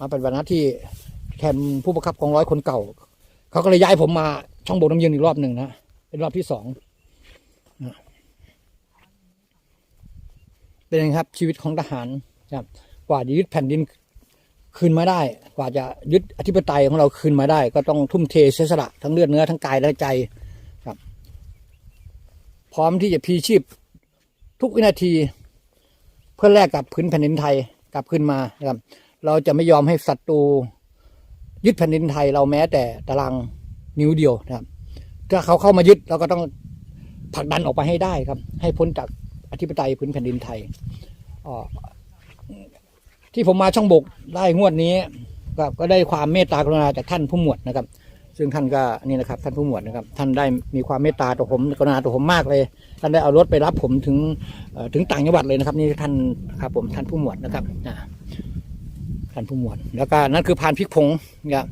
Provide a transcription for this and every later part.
มาปฏิบัติหน้าที่แทนผู้บังคับกองร้อยคนเก่า เขาก็เลยย้ายผมมาช่องโบกน้ำยืนอีกรอบหนึ่งนะ เป็นรอบที่สองนะเป็นไงครับ ชีวิตของทหารครับ กว่าจะยึดแผ่นดินคืนมาได้ กว่าจะยึดอธิปไตยของเราคืนมาได้ ก็ต้องทุ่มเทเสียสละทั้งเลือดเนื้อทั้งกายและใจครับ พร้อมที่จะพีชีพทุกวินาที เพื่อแลกกับพื้นแผ่นดินไทยกลับขึ้นมานะครับ เราจะไม่ยอมให้ศัตรูยึดแผ่นดินไทยเราแม้แต่ตารางนิ้วเดียวนะครับ ถ้าเขาเข้ามายึดเราก็ต้องผลักดันออกไปให้ได้ครับ ให้พ้นจากอธิปไตยพื้นแผ่นดินไทยออที่ผมมาช่องบกได้งวดนี้ก็ได้ความเมตตากรุณาจากท่านผู้หมวดนะครับ ซึ่งท่านก็นี่นะครับ ท่านผู้หมวดนะครับ ท่านได้มีความเมตตาต่อผมกรุณาต่อผมมากเลย ท่านได้เอารถไปรับผมถึงถึงต่างจังหวัดเลยนะครับ นี่ท่านครับผมท่านผู้หมวดนะครับ อ่าท่านผู้หมวดแล้วก็นั่นคือพานพริกผงนะครับ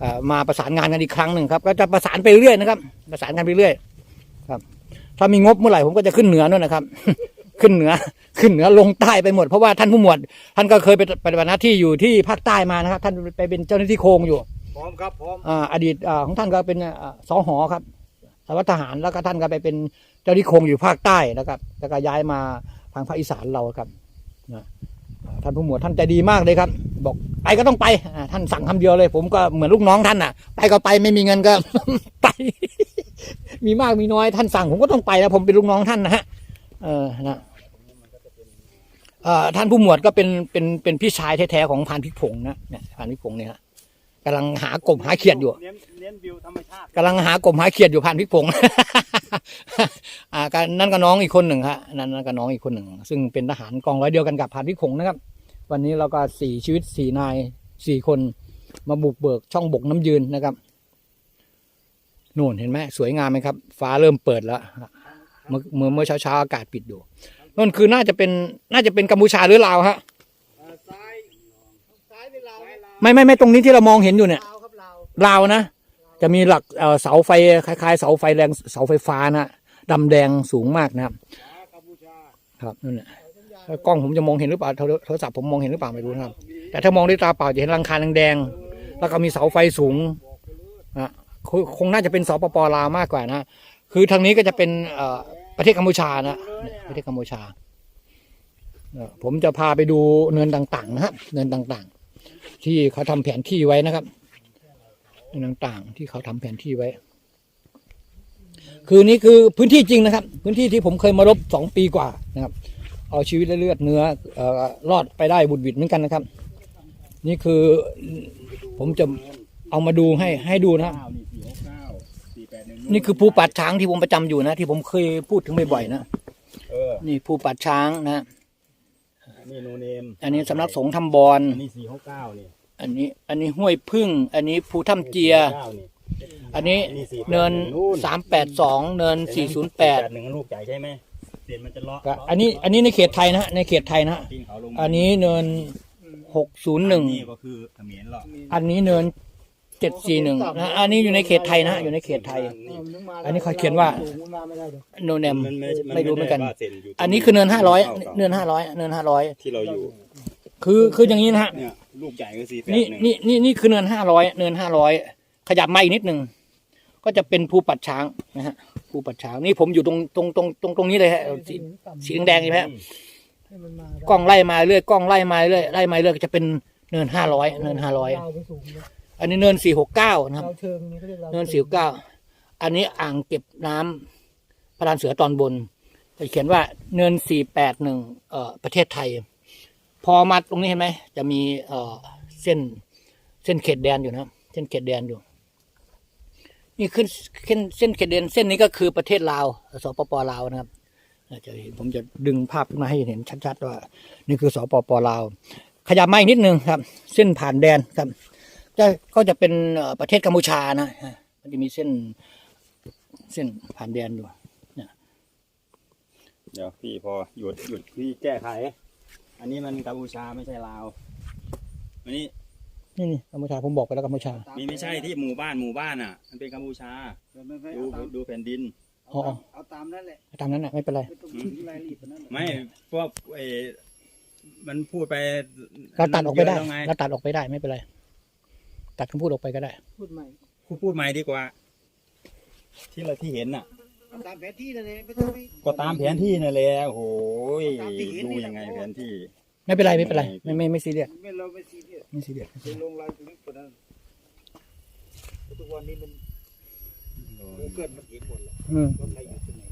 เอ่อมาประสานงานกันอีกครั้งหนึ่งครับ ก็จะประสานไปเรื่อยนะครับ ประสานกันไปเรื่อย ครับ ถ้ามีงบเมื่อไหร่ผมก็จะขึ้นเหนือนู่นนะครับ ขึ้นเหนือขึ้นเหนือลงใต้ไปหมดเพราะว่าท่านผู้หมวด ท่านก็เคยไปปฏิบัติหน้าที่อยู่ที่ภาคใต้มานะครับ ท่านไปเป็นเจ้าหน้าที่โครงอยู่พร้อมครับพร้อมอ่าอดีตอ่าของท่านก็เป็นอ่าสอหอครับสารวัตรทหารแล้วก็ท่านก็ไปเป็นเจ้าที่โครงอยู่ภาคใต้นะครับแล้วก็ย้ายมาทางภาคอีสานเราครับนะอ่า ท่านผู้หมวดท่านใจดีมากเลยครับ บอกไปก็ต้องไปท่านสั่งคำเดียวเลย ผมก็เหมือนลูกน้องท่านน่ะ ไปก็ไปไม่มีเงินก็ไป มีมากมีน้อยท่านสั่งผมก็ต้องไปแล้วผมเป็นลูกน้องท่านนะฮะเออนะเอ่อท่านผู้หมวดก็เป็นเป็นเป็นพี่ชายแท้ๆของพานพิกผงนะเนี่ยพานพิกผงเนี่ยฮะ กำลังหากบหาเขียดอยู่เน้นเน้นวิวธรรมชาติกำลังหากบหาเขียดอยู่ผ่านพริกผงอ่าก็นั่นก็น้องอีกคนหนึ่งครับนั่นนั่นก็น้องอีกคนหนึ่ง ซึ่งเป็นทหารกองร้อยเดียวกันกับผ่านพริกผงนะครับ วันนี้เราก็สี่ชีวิตสี่นายสี่คนมาบุกเบิกช่องบกน้ำยืนนะครับนู่นเห็นไหมสวยงามไหมครับ ฟ้าเริ่มเปิดแล้วเมื่อเมื่อเมื่อเช้าเช้าๆอากาศปิดอยู่นั่นคือน่าจะเป็นน่าจะเป็นกัมพูชาหรือลาวฮะ ซ้ายซ้ายในลาว ไม่ไม่ไม่ตรงนี้ที่เรามองเห็นอยู่เนี่ยลาวครับลาวลาวนะ จะมีหลักเอ่อเสาไฟคล้ายๆ เสาไฟแรงเสาไฟฟ้านะดำแดงสูงมากนะครับ กัมพูชาครับนั่นแหละแล้วกล้องผมจะมองเห็นหรือเปล่าโทรโทรศัพท์ผมมองเห็นหรือเปล่าไม่รู้นะครับ แต่ถ้ามองด้วยตาเปล่าจะเห็นรังคาแดงๆแล้วก็มีเสาไฟสูงนะคงคงน่าจะเป็นสปปลาวมากกว่านะคือทางนี้ก็จะเป็นเอ่อประเทศกัมพูชานะประเทศกัมพูชาเอ่อผมจะพาไปดูเนินต่างๆนะครับเนินต่างๆ ที่เขาทำแผนที่ไว้นะครับเนินต่างๆ ที่เขาทำแผนที่ไว้ คือนี่คือพื้นที่จริงนะครับ พื้นที่ที่ผมเคยมารบสองปีกว่านะครับ เอาชีวิตและเลือดเนื้อเอ่อรอดไปได้บุดหวิดเหมือนกันนะครับ นี่คือผมจะเอามาดูให้ให้ดูนะครับเก้านี่สี่หกเก้าสี่แปดหนึ่งนี่คือภูปัดช้างที่ผมประจำอยู่นะ ที่ผมเคยพูดถึงบ่อยๆนะเออนี่ภูปัดช้างนะ นี่โนเนมอันนี้สำนักสงฆ์ทำบอลอันนี้สี่หกเก้านี่อันนี้อันนี้ห้วยพึ่ง อันนี้ภูถ้ำเจียเก้านี่อันนี้สี่แปดเนินหงสามแปดสองเนินสี่ศูนย์แปดหนึ่งลูกใหญ่ใช่ไหมเสียนมันจะเลาะอันนี้อันนี้ในเขตไทยนะฮะในเขตไทยนะฮะปีนเขาลงอันนี้เนินหกศูนย์หนึ่งนี่ก็คือเขมรเลาะอันนี้เนินเจ็ดสี่หนึ่งนะอันนี้อยู่ในเขตไทยนะฮะอยู่ในเขตไทย อันนี้เขาเขียนว่า โนเนมมันไม่ไม่รู้เหมือนกันด้ว่าส้ยู่ตรงอันนี้คือเนินห้าร้อยเนินห้าร้อยเนินห้าร้อยที่เราอยู่ คือคืออย่างนี้นะฮะเนี่ยลูกใหญ่ก็สี่แปดนี่หนึ่งนี่นี่นี่คือเนินห้าร้อยเนินห้าร้อยขยับมาอีกนิดหนึ่งก็จะเป็นภูปัดช้างนะฮะภูปัดช้างนี่ผมอยู่ตรงตรงตรงตรงตรงนี้เลยฮะสีสีแดงๆนี่ฮะกล้องไล่มาเรื่อยกล้องไล่มาเรื่อยไล่มาเรื่อยก็จะเป็นเนินห้าร้อยเนินห้าร้อย อันนี้เนินสี่หกเก้านะครับ เราเชิงนี่เขาเรียกเราเนินสิวเก้าอันนี้อ่างเก็บน้ำพระลานเสือตอนบนจะเขียนว่าเนินสี่แปดหนึ่งเอ่อประเทศไทย พอมาตรงนี้เห็นไหมจะมีเอ่อเส้นเส้นเขตแดนอยู่นะครับ เส้นเขตแดนอยู่ นี่ขึ้นเส้นเส้นเขตแดนเส้นนี้ก็คือประเทศลาวสปปลาวนะครับอาจจะเห็นผมจะดึงภาพขึ้นมาให้เห็นชัดๆว่า นี่คือสปปลาว ขยับมาอีกนิดนึงครับ เส้นผ่านแดนครับ จะก็จะเป็นเอ่อประเทศกัมพูชานะฮะมันจะมีเส้นเส้นผ่านแดนอยู่เดี๋ยวพี่พอหยุดหยุดพี่แก้ไข อันนี้มันกัมพูชาไม่ใช่ลาวอันนี้นี่นี่กัมพูชาผมบอกไปแล้วกัมพูชามีไม่ใช่ที่หมู่บ้านหมู่บ้านอะ มันเป็นกัมพูชาดูดูแผ่นดินอ๋อเอาตามนั่นแหละตามนั้นนะไม่เป็นไรไม่ต้องถึงรายละเอียดกว่านั้นหรอกไม่พวกไอ้มันพูดไปเราตัดออกไปได้เยะแล้วไงเราตัดออกไปได้ไม่เป็นไร ตัดคำพูดออกไปก็ได้ พูดใหม่พูดพูดใหม่ดีกว่า ที่เราที่เห็นน่ะ ตามแผนที่นั่นเองไม่ต้องไป ก็ตามแผนที่นั่นแหละโอ้โหยตามที่เห็นดูนี่ยังไงแหละแผนที่ ไม่เป็นไรไม่เป็นไรไม่ไม่ไม่ซีเรียสไม่เราไม่ซีเรียสไม่ซีเรียสไปลงรายลึกกว่านั้นทุกวันนี้มันกูเกิลมันเห็นหมดแล้วอืมว่าใครอยู่ตรงไหน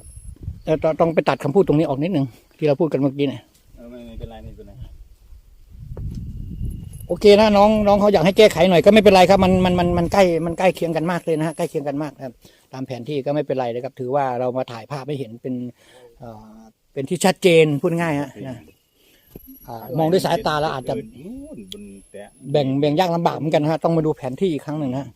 แต่ต้องต้องไปตัดคำพูดตรงนี้ออกนิดหนึ่งที่เราพูดกันเมื่อกี้เนี่ย เออไม่ไม่เป็นไรไม่เป็นไร โอเคนะน้องน้องเขาอยากให้แก้ไขหน่อยก็ไม่เป็นไรครับมันมันมันมันใกล้มันใกล้เคียงกันมากเลยนะฮะใกล้เคียงกันมากครับตามแผนที่ก็ไม่เป็นไรเลยครับ ถือว่าเรามาถ่ายภาพให้เห็นเป็นเอ่อเป็นที่ชัดเจนพูดง่ายฮะนะอ่ามองด้วยสายตาแล้วอาจจะนู่นบนแตะแบ่งแบ่งยากลำบากเหมือนกันนะฮะต้องมาดูแผนที่อีกครั้งหนึ่งนะ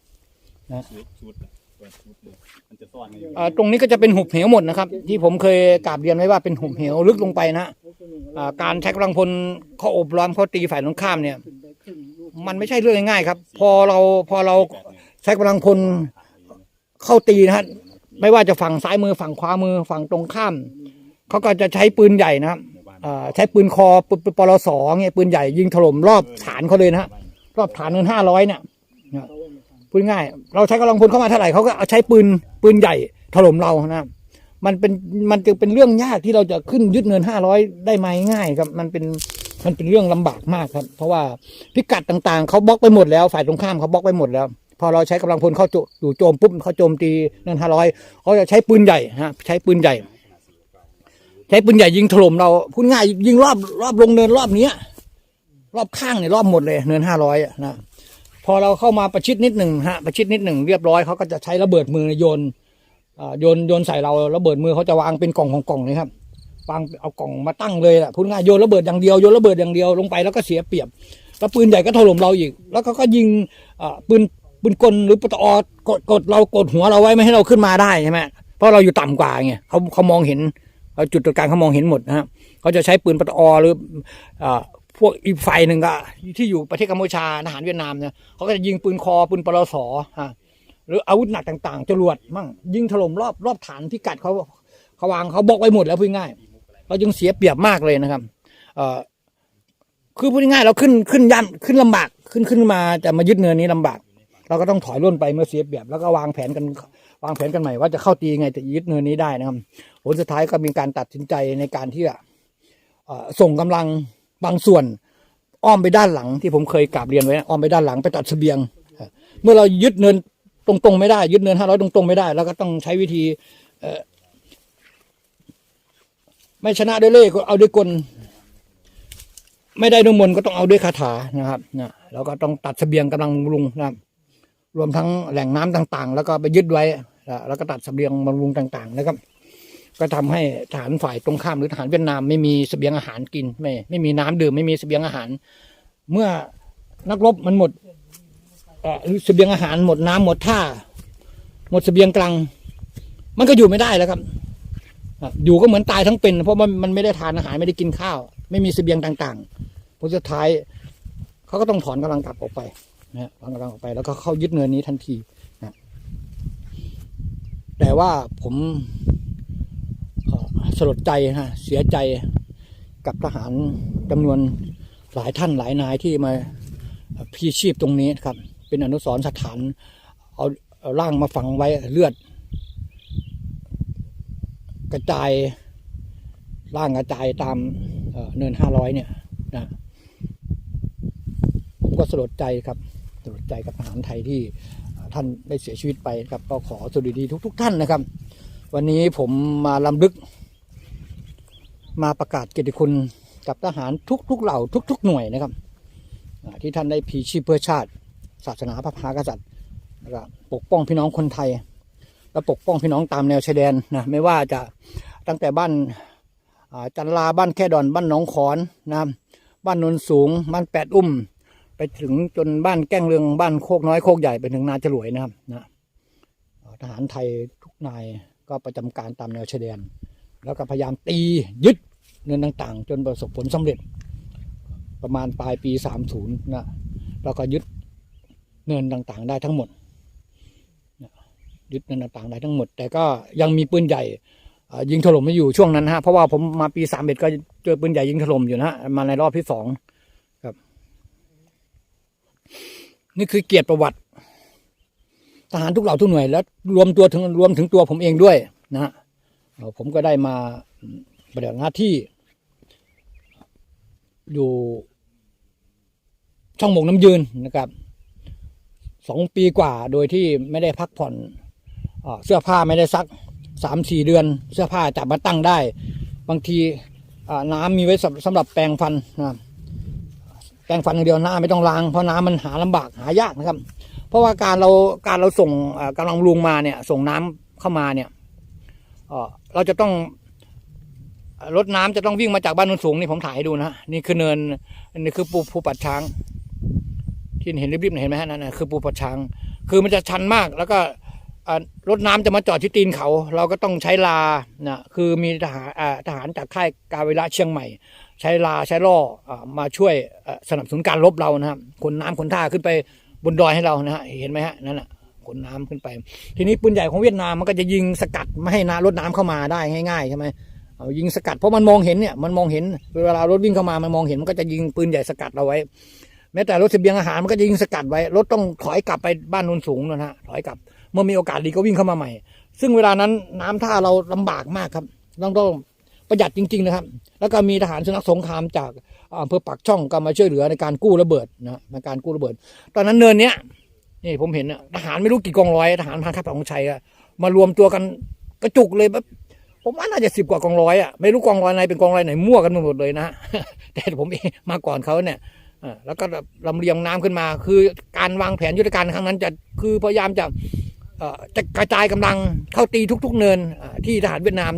ชุดชุดน่ะเปิดชุดเลยมันจะซ่อนไว้อยู่อ่าตรงนี้ก็จะเป็นหุบเหวหมดนะครับ ที่ผมเคยกราบเรียนไว้ว่าเป็นหุบเหวลึกลงไปนะอ่าการใช้กำลังพลเขาอบล้อมเขาตีฝ่ายตรงข้ามเนี่ย มันไม่ใช่เรื่องง่ายๆครับ พอเราพอเราใช้กำลังพลเข้าตีนะฮะไม่ว่าจะฝั่งซ้ายมือฝั่งขวามือฝั่งตรงข้ามเขาก็จะใช้ปืนใหญ่นะครับอ่าใช้ปืนคอปืนปืนปลสเงี้ยปืนใหญ่ยิงถล่มรอบฐานเขาเลยนะฮะรอบฐานเงินห้าร้อยเนี่ยพูดง่าย เราใช้กำลังพลเข้ามาเท่าไหร่เขาก็เอาใช้ปืนปืนใหญ่ถล่มเรานะครับมันเป็นมันจะเป็นเรื่องยากที่เราจะขึ้นยึดเนินห้าร้อยได้ไหมง่ายครับ มันเป็น มันเป็นเรื่องลำบากมากครับ เพราะว่าพิกัดต่างๆเขาบล็อกไปหมดแล้ว ฝ่ายตรงข้ามเขาบล็อกไปหมดแล้ว พอเราใช้กำลังพลเข้าโจจู่โจมปุ๊บเขาโจมตีเนินห้าร้อยเขาจะใช้ปืนใหญ่ฮะใช้ปืนใหญ่ ใช้ปืนใหญ่ยิงถล่มเราพูดง่ายยิงรอบรอบลงเนินรอบเนี้ย รอบข้างเนี่ยรอบหมดเลยเนินห้าร้อยนะพอเราเข้ามาประชิดนิดหนึ่งฮะประชิดนิดหนึ่งเรียบร้อยเขาก็จะใช้ระเบิดมือโยนอ่าโยนโยนใส่เราระเบิดมือเขาจะวางเป็นกล่องของกล่องเลยครับ วางเอากล่องมาตั้งเลยแหละพูดง่ายโยนระเบิดอย่างเดียวโยนระเบิดอย่างเดียวลงไปแล้วก็เสียเปรียบ แล้วปืนใหญ่ก็ถล่มเราอีก แล้วก็ก็ยิงปืนปืนกลหรือปตอกดกดเรากดหัวเราไว้ไม่ให้เราขึ้นมาได้ใช่ไหมเพราะเราอยู่ต่ำกว่าไงเขาเขามองเห็นจุดตรงกลางเขามองเห็นหมดนะฮะเขาจะใช้ปืนปตอหรืออพวกอีกฝ่ายหนึ่งก็ที่อยู่ประเทศกัมพูชาทหารเวียดนามเนี่ยเขาก็จะยิงปืนคอปืนปลสฮะหรืออาวุธหนักต่างๆจรวดมั่งยิงถล่มรอบรอบฐานพิกัดเขาเขาวางเขาบอกไว้หมดแล้วพูดง่าย เราจึงเสียเปรียบมากเลยนะครับ เอ่อคือพูดง่ายๆเราขึ้นขึ้นย่ำขึ้นลำบากขึ้นขึ้นมาจะมายึดเนินนี้ลำบาก เราก็ต้องถอยร่นไปเมื่อเสียเปรียบแล้วก็วางแผนกันวางแผนกันใหม่ว่าจะเข้าตียังไงจะยึดเนินนี้ได้นะครับผลสุดท้ายก็มีการตัดสินใจในการที่จะส่งกำลังบางส่วน อ้อมไปด้านหลังที่ผมเคยกราบเรียนไว้อ้อมไปด้านหลังไปตัดเสบียง เมื่อเรายึดเนินตรงๆไม่ได้ยึดเนินห้าร้อยตรงๆไม่ได้เราก็ต้องใช้วิธีเไม่ชนะด้วยเล่ห์ก็เอาด้วยกล ไม่ได้ด้วยมนก็ต้องเอาด้วยคาถานะครับนะแล้วก็ต้องตัดเสบียงกำลังบำรุงนะครับ รวมทั้งแหล่งน้ำต่างๆ แล้วก็ไปยึดไว้ แล้วก็ตัดเสบียงบำรุงต่างๆ นะครับ ก็ทำให้ทหารฝ่ายตรงข้ามหรือทหารเวียดนามไม่มีเสบียงอาหารกินไม่ไม่มีน้ำดื่มไม่มีเสบียงอาหาร เมื่อนักรบมันหมดเอ่อหรือเสบียงอาหารหมดน้ำหมดท่า หมดเสบียงกลาง มันก็อยู่ไม่ได้แล้วครับ อยู่ก็เหมือนตายทั้งเป็น เพราะมันมันไม่ได้ทานอาหารไม่ได้กินข้าว ไม่มีเสบียงต่างๆผลสุดท้ายเขาก็ต้องถอนกำลังกลับออกไปนะฮะถอนกำลังออกไป แล้วก็เข้ายึดเนินนี้ทันทีนะแต่ว่าผมเสลดใจนะฮะเสียใจกับทหารจำนวนหลายท่านหลายนายที่มาพีชีพตรงนี้ครับ เป็นอนุสรณ์สถานเอาเอาร่างมาฝังไว้เลือด กระจายร่างกระจายตามเเนินห้าร้อยเนี่ยนะผมก็สลดใจครับสลดใจกับทหารไทยที่ท่านได้เสียชีวิตไปครับ ก็ขอสวัสดีทุกๆท่านนะครับ วันนี้ผมมาลำลึก มาประกาศเกียรติคุณกับทหารทุกๆเหล่าทุก ๆ หน่วยนะครับที่ท่านได้พีชีพเพื่อชาติ ศาสนาพระมหากษัตริย์ปกป้องพี่น้องคนไทย และปกป้องพี่น้องตามแนวชายแดนนะไม่ว่าจะตั้งแต่บ้านจันลาบ้านแค่ดอนบ้านหนองขอนนะบ้านนนสูงบ้านแปดอุ้ม ไปถึงจนบ้านแก้งเรืองบ้านโคกน้อยโคกใหญ่ไปถึงนาจรวยนะครับนะทหารไทยทุกนายก็ประจำการตามแนวชายแดน แล้วก็พยายามตียึดเงินต่างๆ จนประสบผลสำเร็จ ประมาณปลายปี 30นะแล้วก็ยึดเงินต่างๆ ได้ทั้งหมด ยึดเงินต่างๆได้ทั้งหมด แต่ก็ยังมีปืนใหญ่ยิงถล่มไม่อยู่ช่วงนั้นฮะเพราะว่าผมมาปี31ก็เจอปืนใหญ่ยิงถล่มอยู่นะมาในรอบที่สองครับ นี่คือเกียรติประวัติทหารทุกเหล่าทุกหน่วย แล้วรวมตัวถึงรวมถึงตัวผมเองด้วยนะฮะผมก็ได้มาปฏิบัติหน้าที่ อยู่ช่องหมกน้ำยืนนะครับสองปีกว่าโดยที่ไม่ได้พักผ่อน เสื้อผ้าไม่ได้ซักสามสี่เดือน เสื้อผ้าจับมาตั้งได้ บางทีน้ำมีไว้สำสำหรับแปรงฟันนะแปรงฟันอย่างเดียวหน้าไม่ต้องล้างเพราะน้ำมันหาลำบากหายากนะครับ เพราะว่าการเราการเราส่งอ่ากำลังลุงมาเนี่ย ส่งน้ำเข้ามาเนี่ยเราจะต้องรถน้ำจะต้องวิ่งมาจากบ้านโนนสูงนี่ผมถ่ายให้ดูนะนี่คือเนินนี่คือภูภูปัดช้าง ที่เห็นริบๆเนี่เห็นไหมฮะนั่นคือภูปัดช้าง คือมันจะชันมากแล้วก็ รถน้ำจะมาจอดที่ตีนเขา เราก็ต้องใช้ลานะคือมีทหารทหารจากค่ายกาเวละเชียงใหม่ ใช้ลาใช้ล่ออมาช่วยสนับสนุนการรบเรานะครับขนน้ำขนท่าขึ้นไปบนดอยให้เรานะฮะเห็นไหมฮะนั่นแหะขนน้ำขึ้นไป ทีนี้ปืนใหญ่ของเวียดนามมันก็จะยิงสกัดไม่ให้น้ำรถน้ำเข้ามาได้ง่ายๆใช่ไหมเอายิงสกัดเพราะมันมองเห็นเนี่ยมันมองเห็นเวลารถวิ่งเข้ามามันมองเห็นมันก็จะยิงปืนใหญ่สกัดเราไว้ แม้แต่รถเสบียงอาหารมันก็จะยิงสกัดไว้รถต้องถอยกลับไปบ้านโนนสูงนะฮะถอยกลับ มื่อมีโอกาสดีก็วิ่งเข้ามาใหม่ ซึ่งเวลานั้นน้ำท่าเราลำบากมากครับต้องต้องประหยัดจริง ๆนะครับ แล้วก็มีทหารชนักสงครามจากอำเภอปักช่องก็มาช่วยเหลือในการกู้ระเบิดนะในการกู้ระเบิด ตอนนั้นเนินเนี้ยนี่ผมเห็นนะทหารไม่รู้กี่กองร้อยทหารพันทัพของชัยอะมารวมตัวกันกระจุกเลยแบบผมว่าน่าจะสิบกว่ากองร้อยอะไม่รู้กองร้อยไหนเป็นกองร้อยไหนมั่วกันหมดเลยนะแต่ผมเองมาก่อนเขาเนี่ยอ่าแล้วก็ลำเลียงน้ำขึ้นมา คือการวางแผนยุทธการครั้งนั้นจะคือพยายามจะ จะกระจายกำลังเข้าตีทุก ๆ เนินที่ทหารเวียดนาม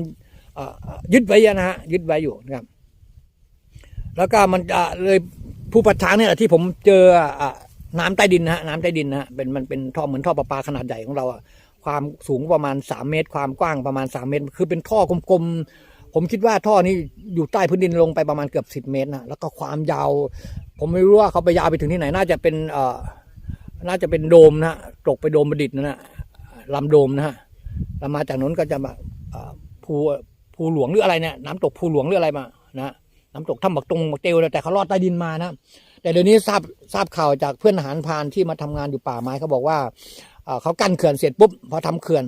ยึดไว้นะฮะยึดไว้อยู่นะครับ แล้วก็มันจะเลยผู้ปัดช้างเนี่ยที่ผมเจอน้ำใต้ดินนะฮะน้ำใต้ดินนะฮะเป็นมันเป็นท่อเหมือนท่อประปาขนาดใหญ่ของเราความสูงประมาณสามเมตร ความกว้างประมาณสามเมตร คือเป็นท่อกลมๆผมคิดว่าท่อนี้อยู่ใต้พื้นดินลงไปประมาณเกือบสิบเมตรนะแล้วก็ความยาว ผมไม่รู้ว่าเขาไปยาวไปถึงที่ไหนน่าจะเป็นเอ่อน่าจะเป็นโดมนะฮะตกไปโดมประดิษฐ์นะ ลำโดมนะฮะแล้วมาจากนั้นก็จะมาภูภูหลวงหรืออะไรเนี่ยน้ำตกภูหลวงหรืออะไรมานะน้ำตกถ้ำบักตรงบักเตลแต่เขาลอดใต้ดินมานะแต่เดี๋ยวนี้ทราบทราบข่าวจากเพื่อนทหารพานที่มาทำงานอยู่ป่าไม้เขาบอกว่าเขากั้นเขื่อนเสร็จปุ๊บพอทำเขื่อน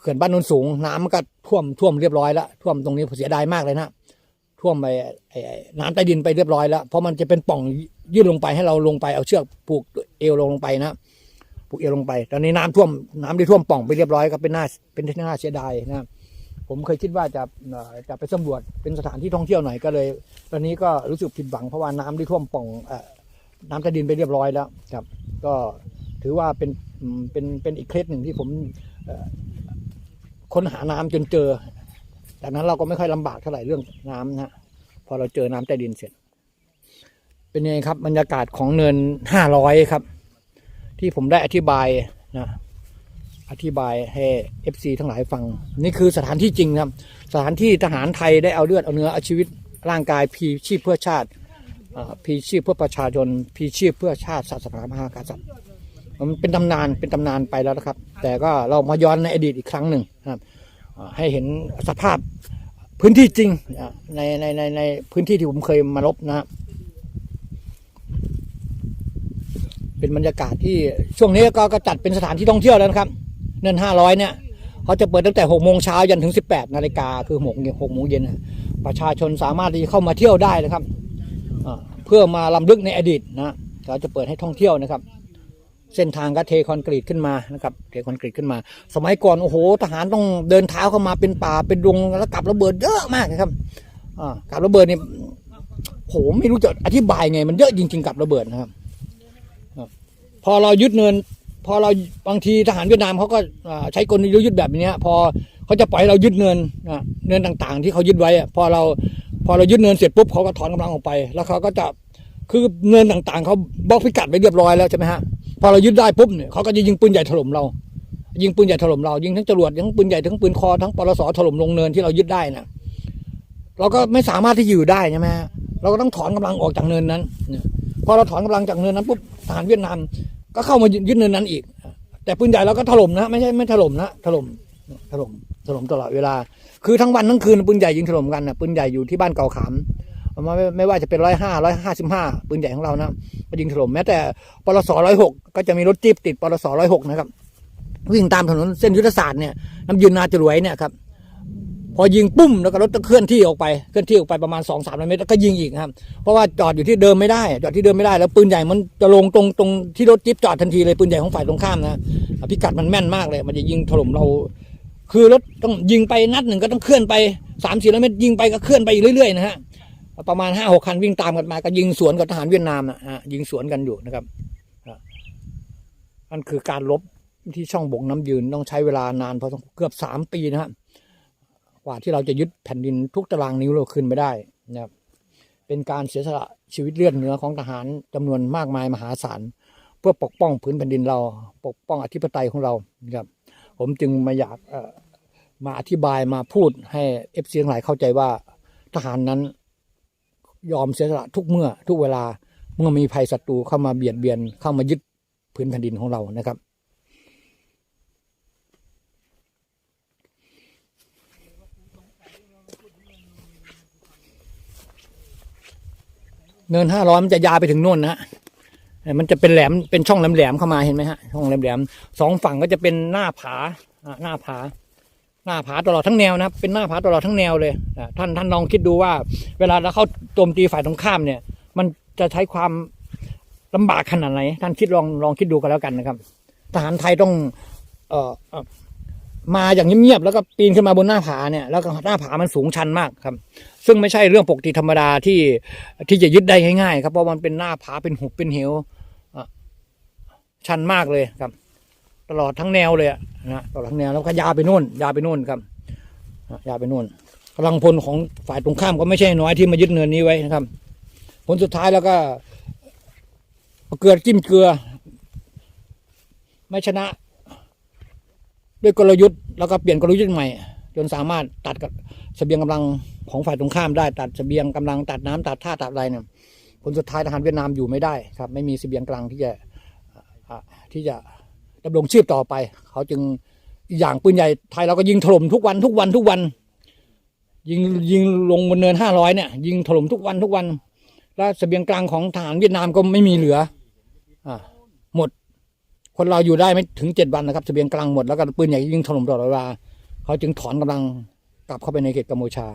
เขื่อนบ้านนนสูง น้ำมันก็ท่วมท่วมเรียบร้อยแล้วท่วมตรงนี้เสียดายมากเลยนะท่วมไปน้ำใต้ดินไปเรียบร้อยแล้วเพราะมันจะเป็นป่องยื่นลงไปให้เราลงไปเอาเชือกผูกเอวลงไปนะ ผูกเอวลงไป ตอนนี้น้ำท่วมน้ำได้ท่วมป่องไปเรียบร้อยก็เป็นหน้าเป็นที่น่าเสียดายนะผมเคยคิดว่าจะจะไปสำรวจเป็นสถานที่ท่องเที่ยวหน่อยก็เลย ตอนนี้ก็รู้สึกผิดหวังเพราะว่าน้ำได้ท่วมป่องน้ำใต้ดินไปเรียบร้อยแล้วครับ ก็ถือว่าเป็นเป็นเป็นอีกเคล็ดหนึ่งที่ผมค้นหาน้ำจนเจอจากนั้นเราก็ไม่ค่อยลำบากเท่าไหร่เรื่องน้ำนะฮะพอเราเจอน้ำใต้ดินเสร็จ เป็นยังไงครับบรรยากาศของเนินห้าร้อยครับ ที่ผมได้อธิบายนะอธิบายให้เอฟซีทั้งหลายฟัง นี่คือสถานที่จริงครับ สถานที่ทหารไทยได้เอาเลือดเอาเนื้อเอาชีวิตร่างกายพีชีพเพื่อชาติพีชีพเพื่อประชาชนพีชีพเพื่อชาติศาสนามหากษัตริย์มันเป็นตำนานเป็นตำนานไปแล้วนะครับ แต่ก็เรามาย้อนในอดีตอีกครั้งหนึ่งนะครับให้เห็นสภาพพื้นที่จริงในในในในพื้นที่ที่ผมเคยมาลบนะฮะ เป็นบรรยากาศที่ช่วงนี้ก็ก็จัดเป็นสถานที่ท่องเที่ยวแล้วนะครับ เนินห้าร้อยเนี่ยเขาจะเปิดตั้งแต่หกโมงเช้ายันถึงสิบแปดนาฬิกาคือหกหกโมงเย็นประชาชนสามารถที่เข้ามาเที่ยวได้นะครับเพื่อมาลำลึกในอดีตนะเราจะเปิดให้ท่องเที่ยวนะครับ เส้นทางก็เทคอนกรีตขึ้นมานะครับเทคอนกรีตขึ้นมา สมัยก่อนโอ้โห ทหารต้องเดินเท้าเข้ามาเป็นป่าเป็นดงแล้วกับระเบิดเยอะมากนะครับอ่ากับระเบิดนี่โหไม่รู้จะอธิบายไง มันเยอะจริง ๆ กับระเบิดนะครับ พอเรายึดเนิน พอเราบางทีทหารเวียดนามเขาก็ใช้กลยุทธ์แบบนี้พอเขาจะปล่อยเรายึดเนินเนินต่างๆ ที่เขายึดไว้พอเราพอเรายึดเนินเสร็จปุ๊บเขาก็ถอนกำลังออกไป แล้วเขาก็จะคือเนินต่างๆเขาบล็อกพิกัดไว้เรียบร้อยแล้วใช่ไหมฮะพอเรายึดได้ปุ๊บเนี่ยเขาก็จะยิงปืนใหญ่ถล่มเรา ยิงปืนใหญ่ถล่มเรายิงทั้งจรวดทั้งปืนใหญ่ทั้งปืนคอทั้งปลสถล่มลงเนินที่เรายึดได้นะเราก็ไม่สามารถที่อยู่ได้ใช่ไหมเราก็ต้องถอนกำลังออกจากเนินนั้นพอเราถอนกำลังจากเนินนั้นปุ๊บทหารเวียดนาม ก็เข้ามายึดเนินนั้นอีก แต่ปืนใหญ่เราก็ถล่มนะ ไม่ใช่ไม่ถล่มนะถล่มถล่มถล่มตลอดเวลา คือทั้งวันทั้งคืนปืนใหญ่ยิงถล่มกันนะปืนใหญ่อยู่ที่บ้านเก่าขามไม่ไม่ว่าจะเป็นร้อยห้าร้อยห้าสิบห้าปืนใหญ่ของเรานะก็ยิงถล่มแม้แต่ปลสร้อยหกก็จะมีรถจี๊ปติดปลสร้อยหกนะครับ วิ่งตามถนนเส้นยุทธศาสตร์เนี่ยน้ำยืนนาจรวยเนี่ยครับ พอยิงปุ้มแล้วก็รถก็เคลื่อนที่ออกไปเคลื่อนที่ออกไปประมาณสองสามร้อยเมตรแล้วก็ยิงอีกครับ เพราะว่าจอดอยู่ที่เดิมไม่ได้ จอดที่เดิมไม่ได้แล้วปืนใหญ่มันจะลงตรงตรงที่รถจิ๊บจอดทันทีเลยปืนใหญ่ของฝ่ายตรงข้ามนะพิกัดมันแม่นมากเลย มันจะยิงถล่มเรา คือรถต้องยิงไปนัดหนึ่งก็ต้องเคลื่อนไปสามสี่ร้อยเมตรยิงไปก็เคลื่อนไปอีกเรื่อยๆนะฮะประมาณห้าหกคันวิ่งตามกันมาก็ยิงสวนกับทหารเวียดนามนะฮะยิงสวนกันอยู่นะครับนั่นคือการลบที่ช่องบกน้ำยืนต้องใช้เวลานานพอสมเกือบสามปีนะฮะ กว่าที่เราจะยึดแผ่นดินทุกตารางนิ้วเราคืนไปได้นะครับเป็นการเสียสละชีวิตเลือดเนื้อของทหารจำนวนมากมายมหาศาลเพื่อปกป้องพื้นแผ่นดินเรา ปกป้องอธิปไตยของเรานะครับผมจึงมาอยากมาอธิบายมาพูดให้เอฟซีทั้งหลายเข้าใจว่าทหารนั้นยอมเสียสละทุกเมื่อทุกเวลาเมื่อมีภัยศัตรูเข้ามาเบียดเบียนเข้ามายึดพื้นแผ่นดินของเรานะครับ เนินห้าร้อยมันจะยาวไปถึงนู่นนะฮะเอ่มันจะเป็นแหลมเป็นช่องแหลมๆเข้ามาเห็นไหมฮะช่องแหลมๆสองฝั่งก็จะเป็นหน้าผาหน้าผา หน้าผาตลอดทั้งแนวนะครับ เป็นหน้าผาตลอดทั้งแนวเลยท่านท่านลองคิดดูว่า เวลาเราเข้าโจมตีฝ่ายตรงข้ามเนี่ย มันจะใช้ความลำบากขนาดไหนท่านคิดลองลองคิดดูกันแล้วกันนะครับ ทหารไทยต้อง เอ่อ มาอย่างเงียบๆแล้วก็ปีนขึ้นมาบนหน้าผาเนี่ยแล้วก็หน้าผามันสูงชันมากครับ ซึ่งไม่ใช่เรื่องปกติธรรมดาที่ที่จะยึดได้ง่ายๆ ครับเพราะมันเป็นหน้าผาเป็นหุบเป็นเหวอะชันมากเลยครับ ตลอดทั้งแนวเลยอะนะตลอดทั้งแนวแล้วก็ยาวไปนู่น ยาวไปนู่นครับยาวไปนู่นกำลังพลของฝ่ายตรงข้ามก็ไม่ใช่น้อยที่มายึดเนินนี้ไว้นะครับ ผลสุดท้ายแล้วก็เกลือจิ้มเกลือ ไม่ชนะ ด้วยกลยุทธ์แล้วก็เปลี่ยนกลยุทธ์ใหม่ จนสามารถตัดกับเสบียงกำลังของฝ่ายตรงข้ามได้ ตัดเสบียงกำลังตัดน้ำตัดท่าตัดอะไรเนี่ยผลสุดท้ายทหารเวียดนามอยู่ไม่ได้ครับ ไม่มีเสบียงกลังที่จะที่จะดำรงชีพต่อไป เขาจึงอย่างปืนใหญ่ไทยเราก็ยิงถล่มทุกวันทุกวันทุกวัน ยิงยิงลงบนเนินห้าร้อยเนี่ย ยิงถล่มทุกวันทุกวัน แล้วเสบียงกลางของทหารเวียดนามก็ไม่มีเหลืออ่า คนเราอยู่ได้ไม่ถึงเจ็ดวันนะครับเสบียงกลางหมดแล้วก็ปืนใหญ่ยิงถล่มตลอดเวลาเขาจึงถอนกำลังกลับเข้าไปในเขตกัมพูชา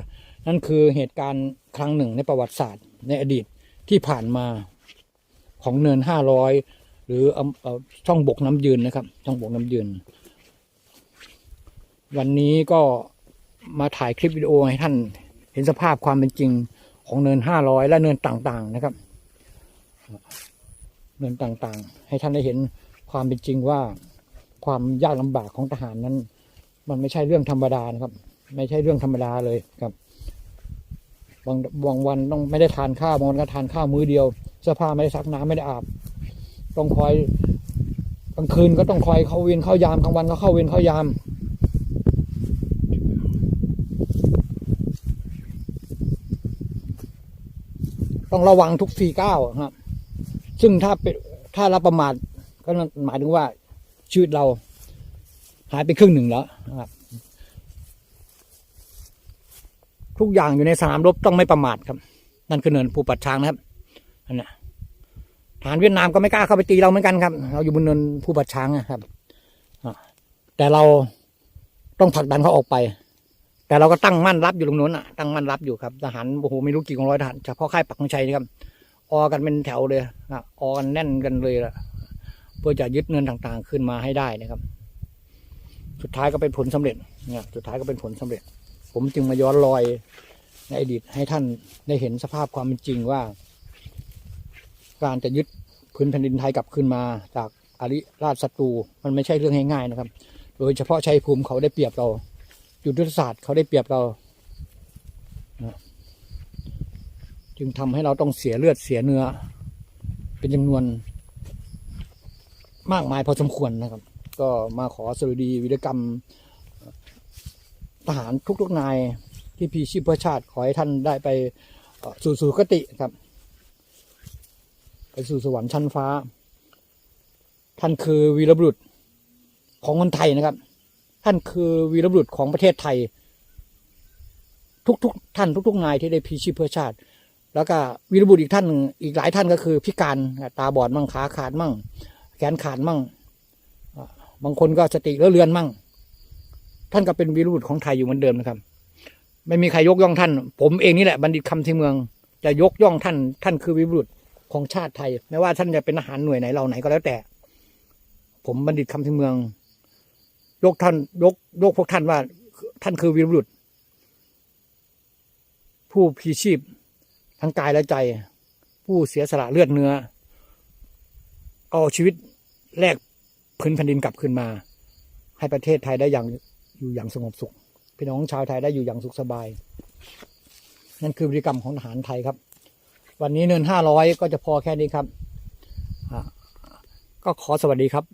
นั่นคือเหตุการณ์ครั้งหนึ่งในประวัติศาสตร์ในอดีตที่ผ่านมาของเนินห้าร้อยหรือเอาเอาช่องบกน้ำยืนนะครับ ช่องบกน้ำยืน วันนี้ก็มาถ่ายคลิปวิดีโอให้ท่านเห็นสภาพความเป็นจริงของเนินห้าร้อยและเนินต่างๆนะครับ เนินต่างๆ ให้ท่านได้เห็น ความเป็นจริงว่าความยากลำบากของทหารนั้น มันไม่ใช่เรื่องธรรมดานะครับ ไม่ใช่เรื่องธรรมดาเลยครับบางบางวันต้องไม่ได้ทานข้าวบางวันก็ทานข้าวมื้อเดียวเสื้อผ้าไม่ได้ซักน้ำไม่ได้อาบ ต้องคอยกลางคืนก็ต้องคอยเข้าเวรเข้ายามกลางวันก็เข้าเวรเข้ายามต้องระวังทุกสี่เก้าครับ ซึ่งถ้าเป็นถ้าเราประมาท ก็หมายถึงว่าชีวิตเราหายไปครึ่งหนึ่งแล้วนะครับ ทุกอย่างอยู่ในสนามรบต้องไม่ประมาทครับ นั่นคือเนินภูปัดช้างนะครับอันนะทหารเวียดนามก็ไม่กล้าเข้าไปตีเราเหมือนกันครับ เราอยู่บนเนินภูปัดช้างนะครับแต่เราต้องผลักดันเขาออกไป แต่เราก็ตั้งมั่นรับอยู่ตรงนู้นอะตั้งมั่นรับอยู่ครับทหารโอ้โหไม่รู้กี่กองร้อยทหารเฉพาะค่ายปักธงชัยนะครับออกันเป็นแถวเลยนะออกันแน่นกันเลยละ เพื่อจะยึดเงินต่างๆ ขึ้นมาให้ได้นะครับ สุดท้ายก็เป็นผลสำเร็จเนี่ยสุดท้ายก็เป็นผลสำเร็จ ผมจึงมาย้อนรอยในอดีตให้ท่านได้เห็นสภาพความเป็นจริงว่า การจะยึดพื้นแผ่นดินไทยกลับขึ้นมา จากอาริราชศัตรูมันไม่ใช่เรื่องง่ายๆนะครับ โดยเฉพาะชัยภูมิเขาได้เปรียบเรายุทธศาสตร์เขาได้เปรียบเราจึงทำให้เราต้องเสียเลือดเสียเนื้อ เป็นจำนวน มากมายพอสมควรนะครับ ก็มาขอสรุดีวิรกรรมทหารทุกๆนายที่พีชีพเพื่อชาติขอให้ท่านได้ไปสู่สุคติครับ ไปสู่สวรรค์ชั้นฟ้า ท่านคือวีรบุรุษของคนไทยนะครับ ท่านคือวีรบุรุษของประเทศไทย ทุกๆท่านทุก ๆ นายที่ได้พีชีพเพื่อชาติ แล้วก็วีรบุรุษอีกท่านหนึ่งอีกหลายท่านก็คือพิการตาบอดมั่งขาขาดมั่ง ขนขาดมั่ง บางคนก็สติเลอะเลือนมั่ง ท่านก็เป็นวีรบุรุษของไทยอยู่เหมือนเดิมนะครับ ไม่มีใครยกย่องท่าน ผมเองนี่แหละบัณฑิตคำที่เมือง จะยกย่องท่าน ท่านคือวีรบุรุษของชาติไทย ไม่ว่าท่านจะเป็นทหารหน่วยไหนเราไหนก็แล้วแต่ ผมบัณฑิตคำที่เมือง ยกท่านยกยกพวกท่านว่า ท่านคือวีรบุรุษ ผู้พีชีพทั้งกายและใจ ผู้เสียสละเลือดเนื้อ เอาชีวิต แลกพื้นแผ่นดินกลับคืนมา ให้ประเทศไทยได้อย่างอยู่อย่างสงบสุขพี่น้องชาวไทยได้อยู่อย่างสุขสบาย นั่นคือพฤติกรรมของทหารไทยครับ วันนี้เนินห้าร้อยก็จะพอแค่นี้ครับ ก็ขอสวัสดีครับ